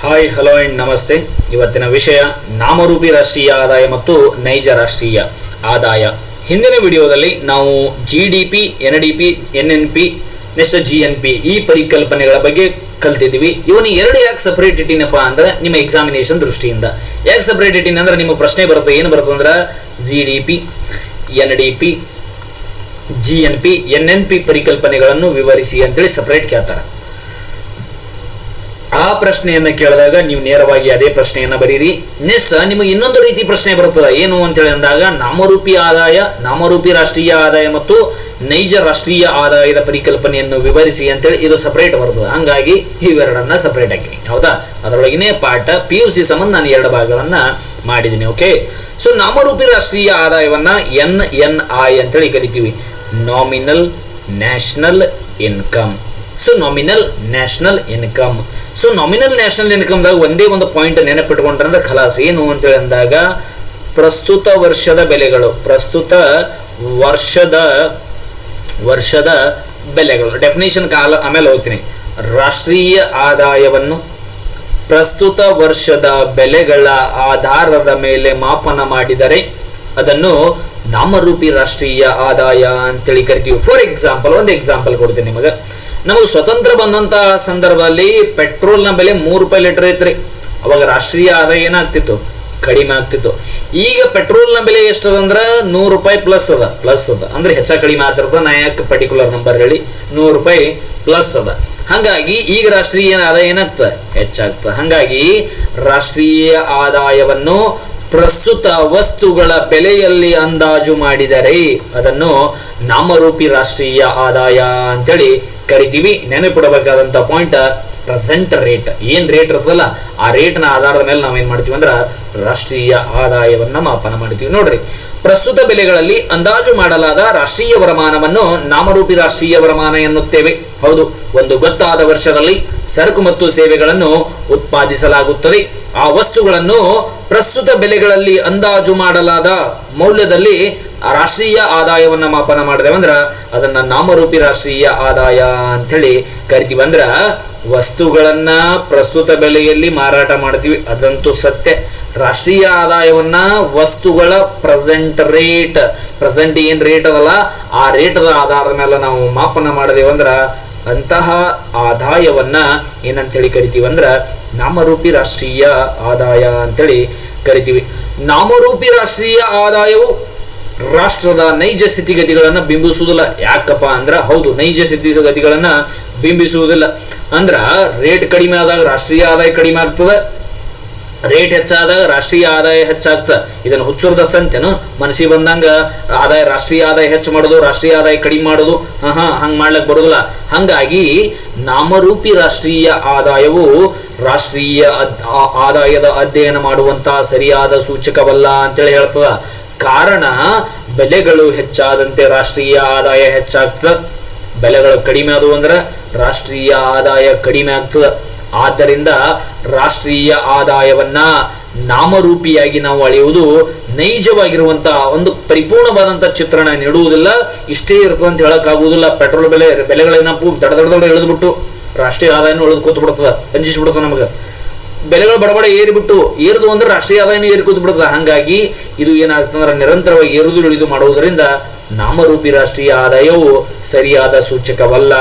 Hi hello and ನಮಸ್ತೆ ಇವತ್ತಿನ ವಿಷಯ ನಾಮರೂಪಿ ರಾಷ್ಟ್ರೀಯ ಆದಾಯ ಮತ್ತು ನೈಜ ರಾಷ್ಟ್ರೀಯ ಆದಾಯ. ಹಿಂದಿನ ವಿಡಿಯೋದಲ್ಲಿ ನಾವು G D P N D P N N P next G N P ಈ ಪರಿಕಲ್ಪನೆಗಳ ಬಗ್ಗೆ ಕಲ್ತಿದ್ದೀವಿ. ಇವನು ಎರಡು ಯಾಕೆ ಸಪ್ರೇಟ್ ಇಟ್ಟಿನಪ್ಪ ಅಂದ್ರೆ ನಿಮ್ಮ ಎಕ್ಸಾಮಿನೇಷನ್ ದೃಷ್ಟಿಯಿಂದ. ಯಾಕೆ ಸಪ್ರೇಟ್ ಇಟ್ಟಿನ ಅಂದ್ರೆ ನಿಮ್ಮ ಪ್ರಶ್ನೆ ಬರುತ್ತೆ, ಏನು ಬರುತ್ತೆ ಅಂದ್ರೆ G D P N D P G N P N N P ಪರಿಕಲ್ಪನೆಗಳನ್ನು ವಿವರಿಸಿ ಅಂತೇಳಿ ಸಪ್ರೇಟ್ ಕೇಳ್ತಾರೆ. ಆ ಪ್ರಶ್ನೆಯನ್ನ ಕೇಳಿದಾಗ ನೀವು ನೇರವಾಗಿ ಅದೇ ಪ್ರಶ್ನೆಯನ್ನ ಬರೀರಿ. ನೆಕ್ಸ್ಟ್ ನಿಮಗೆ ಇನ್ನೊಂದು ರೀತಿ ಪ್ರಶ್ನೆ ಬರುತ್ತದೆ. ಏನು ಅಂತೇಳಿ ಅಂದಾಗ, ನಾಮರೂಪಿ ಆದಾಯ, ನಾಮರೂಪಿ ರಾಷ್ಟ್ರೀಯ ಆದಾಯ ಮತ್ತು ನೈಜ ರಾಷ್ಟ್ರೀಯ ಆದಾಯದ ಪರಿಕಲ್ಪನೆಯನ್ನು ವಿವರಿಸಿ ಅಂತೇಳಿ ಇದು ಸಪರೇಟ್ ಬರ್ತದೆ ಹಂಗಾಗಿ ಇವೆರಡನ್ನ ಸಪರೇಟ್ ಹಾಕಿನಿ ಹೌದಾ? ಅದರೊಳಗಿನೇ ಪಾಠ ಪಿ ಯು ಸಿ ಸಂಬಂಧ ನಾನು ಎರಡು ಭಾಗಗಳನ್ನ ಮಾಡಿದ್ದೀನಿ. ಓಕೆ ಸೊ ನಾಮರೂಪಿ ರಾಷ್ಟ್ರೀಯ ಆದಾಯವನ್ನ ಎನ್ ಎನ್ ಐ ಅಂತೇಳಿ ಕರಿತೀವಿ. Nominal national income so nominal national income so nominal national ಇನ್ಕಮ್ದಾಗ ಒಂದೇ ಒಂದು ಪಾಯಿಂಟ್ ನೆನಪಿಟ್ಕೊಂಡ್ರೆ ಖಲಾಸ್. ಏನು ಅಂತೇಳಿ ಅಂದಾಗ, ಪ್ರಸ್ತುತ ವರ್ಷದ ಬೆಲೆಗಳು, ಪ್ರಸ್ತುತ ವರ್ಷದ ವರ್ಷದ ಬೆಲೆಗಳು. ಡೆಫಿನೇಷನ್ ಕಾಲ ಆಮೇಲೆ ಹೋಗ್ತೀನಿ. ರಾಷ್ಟ್ರೀಯ ಆದಾಯವನ್ನು ಪ್ರಸ್ತುತ ವರ್ಷದ ಬೆಲೆಗಳ ಆಧಾರದ ಮೇಲೆ ಮಾಪನ ಮಾಡಿದರೆ ಅದನ್ನು ನಾಮರೂಪಿ ರಾಷ್ಟ್ರೀಯ ಆದಾಯ ಅಂತೇಳಿ ಕರಿತೀವಿ. ಫಾರ್ ಎಕ್ಸಾಂಪಲ್ ಒಂದು ಎಕ್ಸಾಂಪಲ್ ಕೊಡ್ತೀನಿ ನಿಮಗೆ. ನಮಗೆ ಸ್ವತಂತ್ರ ಬಂದಂತಹ ಸಂದರ್ಭದಲ್ಲಿ ಪೆಟ್ರೋಲ್ನ ಬೆಲೆ ಮೂರು ರೂಪಾಯಿ ಲೀಟರ್ ಐತ್ರಿ. ಅವಾಗ ರಾಷ್ಟ್ರೀಯ ಆದಾಯ ಏನಾಗ್ತಿತ್ತು? ಕಡಿಮೆ ಆಗ್ತಿತ್ತು. ಈಗ ಪೆಟ್ರೋಲ್ನ ಬೆಲೆ ಎಷ್ಟದ ಅಂದ್ರೆ ನೂರು ರೂಪಾಯಿ ಪ್ಲಸ್ ಅದ ಪ್ಲಸ್ ಅದ. ಅಂದ್ರೆ ಹೆಚ್ಚ ಕಡಿಮೆ ಆಗ್ತಿರ್ತದ. ನಾ ಯಾಕೆ ಪರ್ಟಿಕ್ಯುಲರ್ ನಂಬರ್ ಹೇಳಿ? ನೂರು ರೂಪಾಯಿ ಪ್ಲಸ್ ಅದ. ಹಾಗಾಗಿ ಈಗ ರಾಷ್ಟ್ರೀಯ ಆದಾಯ ಏನಾಗ್ತದೆ? ಹೆಚ್ಚಾಗ್ತದೆ ಹಾಗಾಗಿ ರಾಷ್ಟ್ರೀಯ ಆದಾಯವನ್ನು ಪ್ರಸ್ತುತ ವಸ್ತುಗಳ ಬೆಲೆಯಲ್ಲಿ ಅಂದಾಜು ಮಾಡಿದರೆ ಅದನ್ನು ನಾಮರೂಪಿ ರಾಷ್ಟ್ರೀಯ ಆದಾಯ ಅಂತೇಳಿ ಕರಿತೀವಿ. ನೆನಪಿಡಬೇಕಾದಂತ ಪಾಯಿಂಟ್ ಪ್ರೆಸೆಂಟ್ ರೇಟ್ ಏನ್ ರೇಟ್ ಇರ್ತದಲ್ಲ, ಆ ರೇಟ್ನ ಆಧಾರದ ಮೇಲೆ ನಾವೇನ್ ಮಾಡ್ತೀವಿ ಅಂದ್ರೆ ರಾಷ್ಟ್ರೀಯ ಆದಾಯವನ್ನ ಮಾಪನ ಮಾಡ್ತೀವಿ. ನೋಡ್ರಿ, ಪ್ರಸ್ತುತ ಬೆಲೆಗಳಲ್ಲಿ ಅಂದಾಜು ಮಾಡಲಾದ ರಾಷ್ಟ್ರೀಯ ವರಮಾನವನ್ನು ನಾಮರೂಪಿ ರಾಷ್ಟ್ರೀಯ ವರಮಾನ ಎನ್ನುತ್ತೇವೆ. ಹೌದು, ಒಂದು ಗೊತ್ತಾದ ವರ್ಷದಲ್ಲಿ ಸರಕು ಮತ್ತು ಸೇವೆಗಳನ್ನು ಉತ್ಪಾದಿಸಲಾಗುತ್ತದೆ. ಆ ವಸ್ತುಗಳನ್ನು ಪ್ರಸ್ತುತ ಬೆಲೆಗಳಲ್ಲಿ ಅಂದಾಜು ಮಾಡಲಾದ ಮೌಲ್ಯದಲ್ಲಿ ರಾಷ್ಟ್ರೀಯ ಆದಾಯವನ್ನ ಮಾಪನ ಮಾಡಿದೆ ಅಂದ್ರ ಅದನ್ನ ನಾಮರೂಪಿ ರಾಷ್ಟ್ರೀಯ ಆದಾಯ ಅಂತೇಳಿ ಕರಿತೀವಿ ಅಂದ್ರ ವಸ್ತುಗಳನ್ನ ಪ್ರಸ್ತುತ ಬೆಲೆಯಲ್ಲಿ ಮಾರಾಟ ಮಾಡ್ತೀವಿ. ಅದಂತೂ ಸತ್ಯ. ರಾಷ್ಟ್ರೀಯ ಆದಾಯವನ್ನ ವಸ್ತುಗಳ ಪ್ರೆಸೆಂಟ್ ರೇಟ್ ಪ್ರೆಸೆಂಟ್ ಏನ್ ರೇಟ್ ಅದಲ್ಲ? ಆ ರೇಟದ ಆಧಾರದ ಮೇಲೆ ನಾವು ಮಾಪನ ಅಂದ್ರ ಅಂತಹ ಆದಾಯವನ್ನ ಏನಂತೇಳಿ ಕರಿತೀವಿ ಅಂದ್ರ ನಾಮರೂಪಿ ರಾಷ್ಟ್ರೀಯ ಆದಾಯ ಅಂತೇಳಿ ಕರಿತೀವಿ. ನಾಮರೂಪಿ ರಾಷ್ಟ್ರೀಯ ಆದಾಯವು ರಾಷ್ಟ್ರದ ನೈಜ ಸ್ಥಿತಿಗತಿಗಳನ್ನ ಬಿಂಬಿಸುವುದಿಲ್ಲ. ಯಾಕಪ್ಪ ಅಂದ್ರ ಹೌದು, ನೈಜ ಸ್ಥಿತಿಗತಿಗಳನ್ನ ಬಿಂಬಿಸುವುದಿಲ್ಲ. ಅಂದ್ರ ರೇಟ್ ಕಡಿಮೆ ಆದಾಗ ರಾಷ್ಟ್ರೀಯ ಆದಾಯ ಕಡಿಮೆ ಆಗ್ತದೆ. ರೇಟ್ ಹೆಚ್ಚಾದಾಗ ರಾಷ್ಟ್ರೀಯ ಆದಾಯ ಹೆಚ್ಚಾಗ್ತದೆ. ಇದನ್ನು ಹುಚ್ಚುರದ ಸಂತೆನು ಮನಸ್ಸಿಗೆ ಬಂದಂಗ ಆದಾಯ, ರಾಷ್ಟ್ರೀಯ ಆದಾಯ ಹೆಚ್ಚು ಮಾಡೋದು, ರಾಷ್ಟ್ರೀಯ ಆದಾಯ ಕಡಿಮೆ ಮಾಡೋದು ಹಾಂ ಹಾಂ ಹಂಗೆ ಮಾಡ್ಲಕ್ ಬರೋದಿಲ್ಲ. ಹಂಗಾಗಿ ನಾಮರೂಪಿ ರಾಷ್ಟ್ರೀಯ ಆದಾಯವು ರಾಷ್ಟ್ರೀಯ ಆದಾಯದ ಅಧ್ಯಯನ ಮಾಡುವಂತಹ ಸರಿಯಾದ ಸೂಚಕವಲ್ಲ ಅಂತೇಳಿ ಹೇಳ್ತದ. ಕಾರಣ, ಬೆಲೆಗಳು ಹೆಚ್ಚಾದಂತೆ ರಾಷ್ಟ್ರೀಯ ಆದಾಯ ಹೆಚ್ಚಾಗ್ತದ. ಬೆಲೆಗಳು ಕಡಿಮೆ ಆದವು ಅಂದ್ರೆ ರಾಷ್ಟ್ರೀಯ ಆದಾಯ ಕಡಿಮೆ ಆಗ್ತದ. ಆದ್ದರಿಂದ ರಾಷ್ಟ್ರೀಯ ಆದಾಯವನ್ನ ನಾಮರೂಪಿಯಾಗಿ ನಾವು ಅಳೆಯುವುದು ನೈಜವಾಗಿರುವಂತಹ ಒಂದು ಪರಿಪೂರ್ಣವಾದಂತಹ ಚಿತ್ರಣ ನೀಡುವುದಿಲ್ಲ. ಇಷ್ಟೇ ಇರ್ತದೆ ಅಂತ ಹೇಳಕ್ಕಾಗುವುದಿಲ್ಲ. ಪೆಟ್ರೋಲ್ ಬೆಲೆ ಬೆಲೆಗಳೇನಪ್ಪು ದಡ ದಡ ಇಳಿದ್ಬಿಟ್ಟು ರಾಷ್ಟ್ರೀಯ ಆದಾಯನೂ ಉಳಿದು ಕೂತ್ ಬಿಡ್ತದ ಅಂಜಿಸ್ಬಿಡ್ತದ ನಮಗೆ. ಬೆಲೆಗಳು ಬಡಬಡ ಏರಿಬಿಟ್ಟು ಏರಿದು ಅಂದ್ರೆ ರಾಷ್ಟ್ರೀಯ ಆದಾಯನೂ ಏರಿ ಕೂತ್ ಬಿಡ್ತದ ಹಂಗಾಗಿ ಇದು ಏನಾಗ್ತಂದ್ರೆ ನಿರಂತರವಾಗಿ ಏರುದು ಇಳಿದು ಮಾಡುವುದರಿಂದ ನಾಮರೂಪಿ ರಾಷ್ಟ್ರೀಯ ಆದಾಯವು ಸರಿಯಾದ ಸೂಚಕವಲ್ಲ.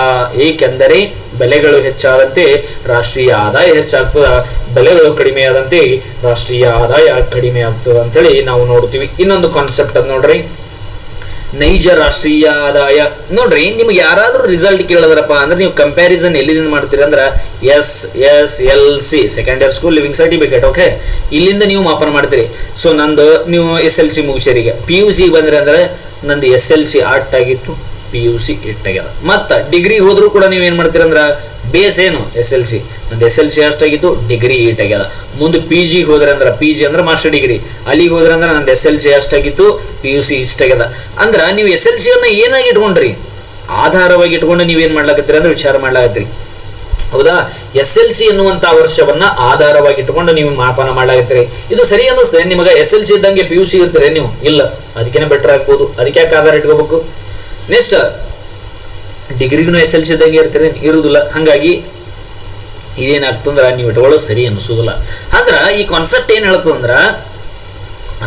ಏಕೆಂದರೆ ಬೆಲೆಗಳು ಹೆಚ್ಚಾದಂತೆ ರಾಷ್ಟ್ರೀಯ ಆದಾಯ ಹೆಚ್ಚಾಗ್ತದ. ಬೆಲೆಗಳು ಕಡಿಮೆ ಆದಂತೆ ರಾಷ್ಟ್ರೀಯ ಆದಾಯ ಕಡಿಮೆ ಆಗ್ತದ ಅಂತೇಳಿ ನಾವು ನೋಡ್ತೀವಿ. ಇನ್ನೊಂದು ಕಾನ್ಸೆಪ್ಟ್ ಅದ್ ನೋಡ್ರಿ. ನೈಜ ರಾಷ್ಟ್ರೀಯ ಆದಾಯ. ನೋಡ್ರಿ, ನಿಮ್ಗೆ ಯಾರಾದ್ರೂ ರಿಸಲ್ಟ್ ಕೇಳಿದ್ರಪ್ಪ ಅಂದ್ರೆ ನೀವು ಕಂಪ್ಯಾರಿಸನ್ ಎಲ್ಲಿಂದ ಮಾಡ್ತೀರ ಅಂದ್ರೆ S S, L, C second year school leaving certificate okay ಇಲ್ಲಿಂದ ನೀವು ಮಾಪನ ಮಾಡ್ತೀರಿ. ಸೊ ನಂದು ನೀವು ಎಸ್ ಎಲ್ ಸಿ ಮುಗಿಸಿರಿಗೆ ಪಿ ಯು ಸಿ ಬಂದ್ರೆ ಅಂದ್ರೆ ನಂದು ಎಸ್ ಎಲ್ ಸಿ ಆರ್ಟ್ ಆಗಿತ್ತು ಪಿ ಯು ಸಿ ಇಟ್ಟಾಗ್ಯದ ಮತ್ತ ಡಿಗ್ರಿ ಹೋದರೂ ಕೂಡ ನೀವೇನ್ ಮಾಡ್ತೀರ ಅಂದ್ರ ಬೇಸ್ ಏನು ಎಸ್ ಎಲ್ ಸಿ ನಂದು ಎಸ್ ಎಲ್ ಸಿ ಅಷ್ಟಾಗಿತ್ತು ಡಿಗ್ರಿ ಇಟ್ಟಾಗ್ಯದ ಮುಂದೆ ಪಿ ಜಿ ಹೋದ್ರೆ ಅಂದ್ರೆ ಪಿ ಜಿ ಅಂದ್ರೆ ಮಾಸ್ಟರ್ ಡಿಗ್ರಿ ಅಲ್ಲಿಗೆ ಹೋದ್ರೆ ಅಂದ್ರೆ ನಂದು ಎಸ್ ಎಲ್ ಸಿ ಅಷ್ಟಾಗಿತ್ತು ಪಿ ಯು ಸಿ ಇಷ್ಟಾಗ್ಯದ ಅಂದ್ರೆ ನೀವು ಎಸ್ ಎಲ್ ಸಿಯನ್ನು ಏನಾಗಿ ಇಟ್ಕೊಂಡ್ರಿ? ಆಧಾರವಾಗಿ ಇಟ್ಕೊಂಡು ನೀವೇನ್ ಮಾಡ್ಲಾಕತ್ತೀರಿ ಅಂದ್ರೆ ವಿಚಾರ ಮಾಡ್ಲಾಕತ್ತೀರಿ. ಹೌದಾ? ಎಸ್ ಎಲ್ ಸಿ ಎನ್ನುವಂಥ ವರ್ಷವನ್ನ ಆಧಾರವಾಗಿ ಇಟ್ಕೊಂಡು ನೀವು ಮಾಪನ ಮಾಡ್ಲಾಗತ್ತೀರಿ ಇದು ಸರಿ ಅನ್ನಿಸ್ತದೆ. ನಿಮಗೆ ಎಸ್ ಎಲ್ ಸಿ ಇದ್ದಂಗೆ ಪಿ ಯು ಸಿ ಇರ್ತೀರಿ ನೀವು? ಇಲ್ಲ. ಅದಕ್ಕೇನೆ ಬೆಟರ್ ಆಗ್ಬೋದು. ಅದಕ್ಕೆ ಯಾಕೆ ಆಧಾರ ಇಟ್ಕೋಬೇಕು? ನೆಕ್ಸ್ಟ್ ಡಿಗ್ರಿಗೂ ಎಸ್ ಎಲ್ ಸಿ ಇದ್ದಂಗೆ ಇರ್ತೀರಿ ಇರುವುದಿಲ್ಲ ಹಾಗಾಗಿ ಇದೇನಾಗ್ತಂದ್ರೆ ನೀವು ಇಟ್ಕೊಳ್ಳೋದು ಸರಿ ಅನಿಸೋದಿಲ್ಲ ಆದ್ರೆ ಈ ಕಾನ್ಸೆಪ್ಟ್ ಏನು ಹೇಳ್ತದಂದ್ರೆ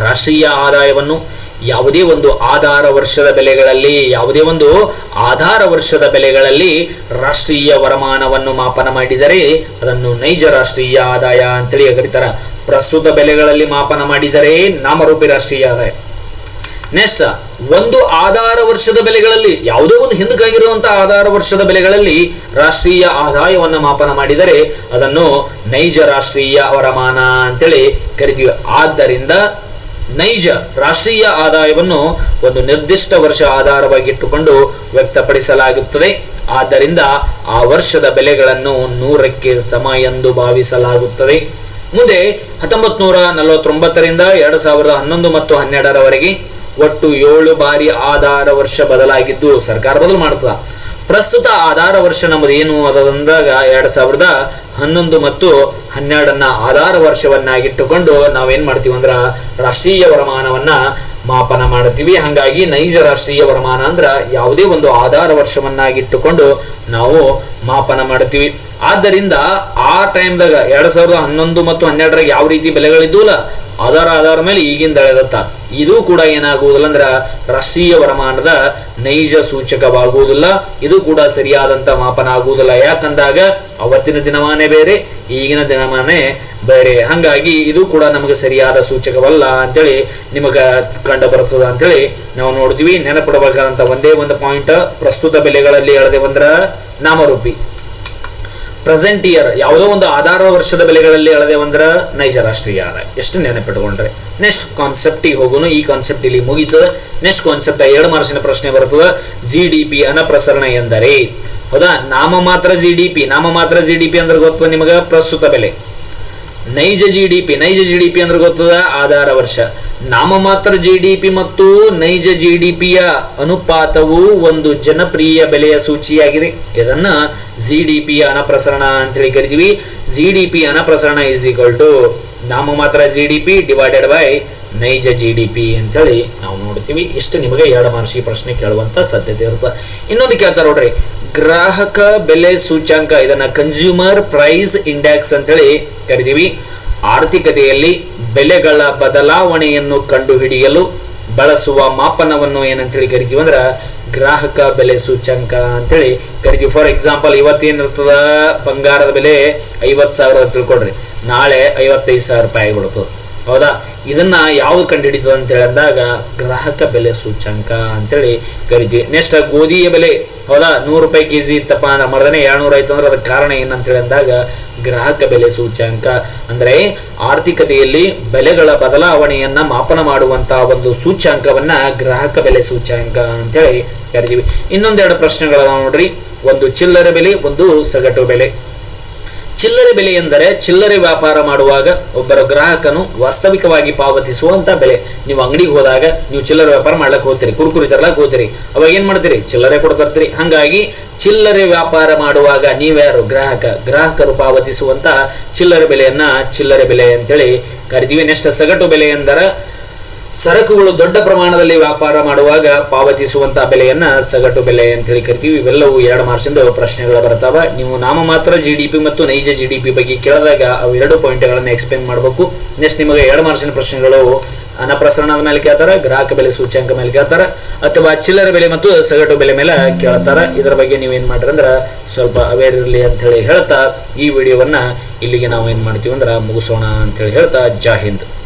ರಾಷ್ಟ್ರೀಯ ಆದಾಯವನ್ನು ಯಾವುದೇ ಒಂದು ಆಧಾರ ವರ್ಷದ ಬೆಲೆಗಳಲ್ಲಿ, ಯಾವುದೇ ಒಂದು ಆಧಾರ ವರ್ಷದ ಬೆಲೆಗಳಲ್ಲಿ ರಾಷ್ಟ್ರೀಯ ವರಮಾನವನ್ನು ಮಾಪನ ಮಾಡಿದರೆ ಅದನ್ನು ನೈಜ ರಾಷ್ಟ್ರೀಯ ಆದಾಯ ಅಂತೇಳಿ ಕರೀತಾರೆ ಪ್ರಸ್ತುತ ಬೆಲೆಗಳಲ್ಲಿ ಮಾಪನ ಮಾಡಿದರೆ ನಾಮರೂಪಿ ರಾಷ್ಟ್ರೀಯ ಆದಾಯ. ನೆಕ್ಸ್ಟ್, ಒಂದು ಆಧಾರ ವರ್ಷದ ಬೆಲೆಗಳಲ್ಲಿ, ಯಾವುದೋ ಒಂದು ಹಿಂದಕ್ಕಾಗಿರುವಂತಹ ಆಧಾರ ವರ್ಷದ ಬೆಲೆಗಳಲ್ಲಿ ರಾಷ್ಟ್ರೀಯ ಆದಾಯವನ್ನು ಮಾಪನ ಮಾಡಿದರೆ ಅದನ್ನು ನೈಜ ರಾಷ್ಟ್ರೀಯ ವರಮಾನ ಅಂತೇಳಿ ಕರಿತೀವಿ. ಆದ್ದರಿಂದ ನೈಜ ರಾಷ್ಟ್ರೀಯ ಆದಾಯವನ್ನು ಒಂದು ನಿರ್ದಿಷ್ಟ ವರ್ಷ ಆಧಾರವಾಗಿಟ್ಟುಕೊಂಡು ವ್ಯಕ್ತಪಡಿಸಲಾಗುತ್ತದೆ. ಆದ್ದರಿಂದ ಆ ವರ್ಷದ ಬೆಲೆಗಳನ್ನು ನೂರಕ್ಕೆ ಸಮ ಎಂದು ಭಾವಿಸಲಾಗುತ್ತದೆ. ಮುಂದೆ ಹತ್ತೊಂಬತ್ನೂರ ನಲವತ್ತೊಂಬತ್ತರಿಂದ ಎರಡು ಸಾವಿರದ ಹನ್ನೊಂದು ಮತ್ತು ಹನ್ನೆರಡರವರೆಗೆ ಒಟ್ಟು ಏಳು ಬಾರಿ ಆಧಾರ ವರ್ಷ ಬದಲಾಗಿದ್ದು ಸರ್ಕಾರ ಬದಲು ಮಾಡ್ತದ. ಪ್ರಸ್ತುತ ಆಧಾರ ವರ್ಷ ನಮ್ಮದು ಏನು ಅದಂದಾಗ ಎರಡ್ ಸಾವಿರದ ಹನ್ನೊಂದು ಮತ್ತು ಹನ್ನೆರಡನ್ನ ಆಧಾರ ವರ್ಷವನ್ನಾಗಿಟ್ಟುಕೊಂಡು ನಾವೇನ್ ಮಾಡ್ತೀವಿ ಅಂದ್ರ ರಾಷ್ಟ್ರೀಯ ವರಮಾನವನ್ನ ಮಾಪನ ಮಾಡ್ತೀವಿ ಹಾಗಾಗಿ ನೈಜ ರಾಷ್ಟ್ರೀಯ ವರಮಾನ ಅಂದ್ರ ಯಾವುದೇ ಒಂದು ಆಧಾರ ವರ್ಷವನ್ನಾಗಿಟ್ಟುಕೊಂಡು ನಾವು ಮಾಪನ ಮಾಡ್ತೀವಿ ಆದ್ದರಿಂದ ಆ ಟೈಮ್ದಾಗ ಎರಡ್ ಸಾವಿರದ ಹನ್ನೊಂದು ಮತ್ತು ಹನ್ನೆರಡರಾಗ ಯಾವ ರೀತಿ ಬೆಲೆಗಳಿದ್ದುಲ್ಲ ಅದರ ಆಧಾರ ಮೇಲೆ ಈಗಿಂದ ಎಳೆದತ್ತ ಇದು ಕೂಡ ಏನಾಗುವುದಿಲ್ಲ ಅಂದ್ರ ರಾಷ್ಟ್ರೀಯ ವರಮಾನದ ನೈಜ ಸೂಚಕವಾಗುವುದಿಲ್ಲ. ಇದು ಕೂಡ ಸರಿಯಾದಂತ ಮಾಪನ ಆಗುವುದಿಲ್ಲ. ಯಾಕಂದಾಗ ಅವತ್ತಿನ ದಿನಮಾನೇ ಬೇರೆ, ಈಗಿನ ದಿನಮಾನೇ ಬೇರೆ ಹಂಗಾಗಿ ಇದು ಕೂಡ ನಮಗೆ ಸರಿಯಾದ ಸೂಚಕವಲ್ಲ ಅಂತೇಳಿ ನಿಮಗ ಕಂಡು ಬರ್ತದ ಅಂತೇಳಿ ನಾವು ನೋಡ್ತೀವಿ ನೆನಪಿಡಬೇಕಾದಂತ ಒಂದೇ ಒಂದು ಪಾಯಿಂಟ್ ಪ್ರಸ್ತುತ ಬೆಲೆಗಳಲ್ಲಿ ಎಳೆದೆ ಬಂದ್ರ ನಾಮರೂಪಿ. ಪ್ರೆಸೆಂಟ್ ಇಯರ್ ಯಾವುದೋ ಒಂದು ಆಧಾರ ವರ್ಷದ ಬೆಲೆಗಳಲ್ಲಿ ಒಂದ್ರ ನೈಜ ರಾಷ್ಟ್ರೀಯ ಆದಾಯ. ಎಷ್ಟು ನೆನಪಿಟ್ಕೊಂಡ್ರೆ. ನೆಕ್ಸ್ಟ್ ಕಾನ್ಸೆಪ್ಟಿಗೆ ಹೋಗೋನು ಈ ಕಾನ್ಸೆಪ್ಟ್ ಇಲ್ಲಿ ಮುಗೀತದ ನೆಕ್ಸ್ಟ್ ಕಾನ್ಸೆಪ್ಟ್ ಎರಡು ಮಾರ್ಸಿನ ಪ್ರಶ್ನೆ ಬರ್ತದ. ಜಿ ಡಿ ಪಿ ಅನಪ್ರಸರಣ ಎಂದರೆ. ಹೌದಾ? ನಾಮ ಮಾತ್ರ ಜಿ ಡಿ ಪಿ ನಾಮ ಮಾತ್ರ ಜಿ ಡಿ ಪಿ ಅಂದ್ರೆ ಗೊತ್ತು ನಿಮಗೆ? ಪ್ರಸ್ತುತ ಬೆಲೆ. ನೈಜ ಜಿ ಡಿ ಪಿ ನೈಜ ಜಿ ಡಿ ಪಿ ಅಂದ್ರೆ ಗೊತ್ತದ? ಆಧಾರ ವರ್ಷ. ನಾಮಮಾತ್ರ ಜಿ ಡಿ ಪಿ ಮತ್ತು ನೈಜ ಜಿ ಡಿ ಪಿಯ ಅನುಪಾತವು ಒಂದು ಜನಪ್ರಿಯ ಬೆಲೆಯ ಸೂಚಿಯಾಗಿದೆ. ಇದನ್ನ ಜಿ ಡಿ ಪಿ ಅನಪ್ರಸರಣ ಅಂತೇಳಿ ಕರಿತೀವಿ. ಜಿ ಡಿ ಪಿ ಅನಪ್ರಸರಣ ಇಸ್ ಈಕ್ವಲ್ ಟು ನಾಮಮಾತ್ರ G D P divided by ನೈಜ ಜಿ ಡಿ ಪಿ ಅಂತೇಳಿ ನಾವು ನೋಡ್ತೀವಿ. ಇಷ್ಟು ನಿಮಗೆ ಎರಡು ಮಾರ್ಷಿ ಪ್ರಶ್ನೆ ಕೇಳುವಂತ ಸಾಧ್ಯತೆ ಇರುತ್ತೆ. ಇನ್ನೊಂದು ಕೇಳ್ತಾರೆ ನೋಡ್ರಿ. ಗ್ರಾಹಕ ಬೆಲೆ ಸೂಚ್ಯಾಂಕ, ಇದನ್ನ ಕನ್ಸ್ಯೂಮರ್ ಪ್ರೈಸ್ ಇಂಡೆಕ್ಸ್ ಅಂತೇಳಿ ಕರಿತೀವಿ. ಆರ್ಥಿಕತೆಯಲ್ಲಿ ಬೆಲೆಗಳ ಬದಲಾವಣೆಯನ್ನು ಕಂಡುಹಿಡಿಯಲು ಬಳಸುವ ಮಾಪನವನ್ನು ಏನಂತೇಳಿ ಕರಿತೀವಿ ಅಂದ್ರೆ ಗ್ರಾಹಕ ಬೆಲೆ ಸೂಚ್ಯಂಕ ಅಂತೇಳಿ ಕರಿತೀವಿ. ಫಾರ್ ಎಕ್ಸಾಂಪಲ್ ಇವತ್ತೇನಿರ್ತದ? ಬಂಗಾರದ ಬೆಲೆ ಐವತ್ತು ಸಾವಿರ ತಿಳ್ಕೊಡ್ರಿ ನಾಳೆ ಐವತ್ತೈದು ಸಾವಿರ ರೂಪಾಯಿ ಬಿಡ್ತದೆ ಹೌದಾ? ಇದನ್ನ ಯಾವ್ದು ಕಂಡುಹಿಡಿತು ಅಂತ ಹೇಳಿದಾಗ ಗ್ರಾಹಕ ಬೆಲೆ ಸೂಚ್ಯಂಕ ಅಂತೇಳಿ ಕರಿತೀವಿ. ನೆಕ್ಸ್ಟ್ ಗೋಧಿಯ ಬೆಲೆ, ಹೌದಾ? ನೂರು ರೂಪಾಯಿ ಕೆ ಜಿ ಇತ್ತಪ್ಪ ಅಂದ್ರೆ ಮರ್ದನೆ ಏಳ್ನೂರ ಆಯ್ತು ಅಂದ್ರೆ ಅದಕ್ಕೆ ಕಾರಣ ಏನಂತ ಹೇಳಿದಾಗ ಗ್ರಾಹಕ ಬೆಲೆ ಸೂಚ್ಯಂಕ. ಅಂದ್ರೆ ಆರ್ಥಿಕತೆಯಲ್ಲಿ ಬೆಲೆಗಳ ಬದಲಾವಣೆಯನ್ನ ಮಾಪನ ಮಾಡುವಂತಹ ಒಂದು ಸೂಚ್ಯಂಕವನ್ನ ಗ್ರಾಹಕ ಬೆಲೆ ಸೂಚ್ಯಾಂಕ ಅಂತೇಳಿ ಕರಿತೀವಿ. ಇನ್ನೊಂದೆರಡು ಪ್ರಶ್ನೆಗಳ ನೋಡ್ರಿ. ಒಂದು ಚಿಲ್ಲರೆ ಬೆಲೆ, ಒಂದು ಸಗಟು ಬೆಲೆ. ಚಿಲ್ಲರೆ ಬೆಲೆ ಎಂದರೆ ಚಿಲ್ಲರೆ ವ್ಯಾಪಾರ ಮಾಡುವಾಗ ಒಬ್ಬರ ಗ್ರಾಹಕನು ವಾಸ್ತವಿಕವಾಗಿ ಪಾವತಿಸುವಂತ ಬೆಲೆ. ನೀವು ಅಂಗಡಿಗೆ ಹೋದಾಗ ನೀವು ಚಿಲ್ಲರೆ ವ್ಯಾಪಾರ ಮಾಡ್ಲಕ್ಕೆ ಹೋಗ್ತೀರಿ, ಕುರುಕುರಿ ತರ್ಲಕ್ಕೆ ಹೋಗ್ತೀರಿ. ಅವಾಗ ಏನ್ ಮಾಡ್ತೀರಿ? ಚಿಲ್ಲರೆ ಕೊಡ್ತಿರ್ತೀರಿ ಹಂಗಾಗಿ ಚಿಲ್ಲರೆ ವ್ಯಾಪಾರ ಮಾಡುವಾಗ ನೀವ್ಯಾರು ಗ್ರಾಹಕ? ಗ್ರಾಹಕರು ಪಾವತಿಸುವಂತ ಚಿಲ್ಲರೆ ಬೆಲೆಯನ್ನ ಚಿಲ್ಲರೆ ಬೆಲೆ ಅಂತೇಳಿ ಕರಿತೀವಿ. ನೆಕ್ಸ್ಟ್ ಸಗಟು ಬೆಲೆ ಎಂದರೆ ಸರಕುಗಳು ದೊಡ್ಡ ಪ್ರಮಾಣದಲ್ಲಿ ವ್ಯಾಪಾರ ಮಾಡುವಾಗ ಪಾವತಿಸುವಂತಹ ಬೆಲೆಯನ್ನ ಸಗಟು ಬೆಲೆ ಅಂತೇಳಿ ಕರಿತೀವಿ. ಇವೆಲ್ಲವೂ ಎರಡು ಮಾರ್ಕ್ಸಿಂದ ಪ್ರಶ್ನೆಗಳು ಬರ್ತಾವ. ನೀವು ನಾಮ ಮಾತ್ರ ಜಿ ಡಿ ಪಿ ಮತ್ತು ನೈಜ ಜಿ ಡಿ ಪಿ ಬಗ್ಗೆ ಕೇಳಿದಾಗ ಅವು ಎರಡು ಪಾಯಿಂಟ್ಗಳನ್ನು ಎಕ್ಸ್ಪ್ಲೇನ್ ಮಾಡಬೇಕು. ನೆಕ್ಸ್ಟ್ ನಿಮಗೆ ಎರಡು ಮಾರ್ಕ್ಸಿನ ಪ್ರಶ್ನೆಗಳು ಅನಪ್ರಸರಣದ ಮೇಲೆ ಕೇಳ್ತಾರ, ಗ್ರಾಹಕ ಬೆಲೆ ಸೂಚ್ಯಾಂಕ ಮೇಲೆ ಕೇಳ್ತಾರ, ಅಥವಾ ಚಿಲ್ಲರೆ ಬೆಲೆ ಮತ್ತು ಸಗಟು ಬೆಲೆ ಮೇಲೆ ಕೇಳ್ತಾರ. ಇದರ ಬಗ್ಗೆ ನೀವೇನ್ ಮಾಡ್ರಿ ಅಂದ್ರೆ ಸ್ವಲ್ಪ ಅವೇರ್ ಇರಲಿ ಅಂತ ಹೇಳಿ ಹೇಳ್ತಾ ಈ ವಿಡಿಯೋವನ್ನ ಇಲ್ಲಿಗೆ ನಾವು ಏನು ಮಾಡ್ತೀವಿ ಅಂದ್ರೆ ಮುಗಿಸೋಣ ಅಂತ ಹೇಳಿ ಹೇಳ್ತಾ. ಜಾ ಹಿಂದ್.